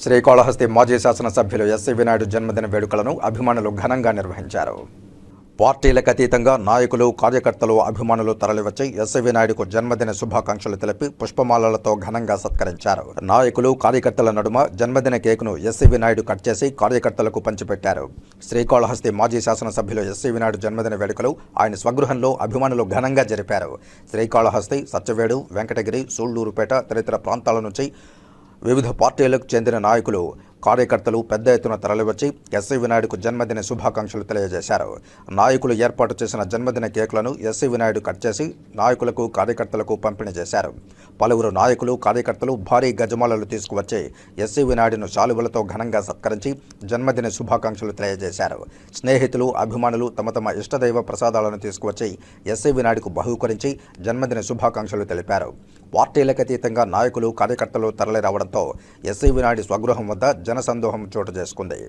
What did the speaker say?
శ్రీకాళహస్తి మాజీ శాసనసభ్యులు ఎస్సీ వినాయుడు జన్మదిన వేడుకలను అభిమానులు ఘనంగా నిర్వహించారు. పార్టీలకు అతీతంగా నాయకులు కార్యకర్తలు అభిమానులు తరలివచ్చి ఎస్సీ వినాయుడుకు జన్మదిన శుభాకాంక్షలు తెలిపి పుష్పమాలలతో ఘనంగా సత్కరించారు. నాయకులు కార్యకర్తల నడుమ జన్మదిన కేకును ఎస్సీ వినాయుడు కట్ చేసి కార్యకర్తలకు పంచిపెట్టారు. శ్రీకాళహస్తి మాజీ శాసనసభ్యులు ఎస్సీ వినాయుడు జన్మదిన వేడుకలు ఆయన స్వగృహంలో అభిమానులు ఘనంగా జరిపారు. శ్రీకాళహస్తి సత్యవేడు వెంకటగిరి సూళ్ళూరుపేట తదితర ప్రాంతాల నుంచి వివిధ పార్టీలకు చెందిన నాయకులు కార్యకర్తలు పెద్ద ఎత్తున తరలివచ్చి ఎస్సీ వినాయుడుకు జన్మదిన శుభాకాంక్షలు తెలియజేశారు. నాయకులు ఏర్పాటు చేసిన జన్మదిన కేకులను ఎస్సీ వినాయుడు కట్ చేసి నాయకులకు కార్యకర్తలకు పంపిణీ చేశారు. పలువురు నాయకులు కార్యకర్తలు భారీ గజమాలలు తీసుకువచ్చి ఎస్సీ వినాయుడును శాలువలతో ఘనంగా సత్కరించి జన్మదిన శుభాకాంక్షలు తెలియజేశారు. స్నేహితులు అభిమానులు తమ తమ ఇష్టదైవ ప్రసాదాలను తీసుకువచ్చి ఎస్సీ వినాయుడుకు బహూకరించి జన్మదిన శుభాకాంక్షలు తెలిపారు. పార్టీలకు అతీతంగా నాయకులు కార్యకర్తలు తరలిరావడంతో ఎస్సీ స్వగృహం వద్ద జనసందోహం చోటు చేసుకుంది.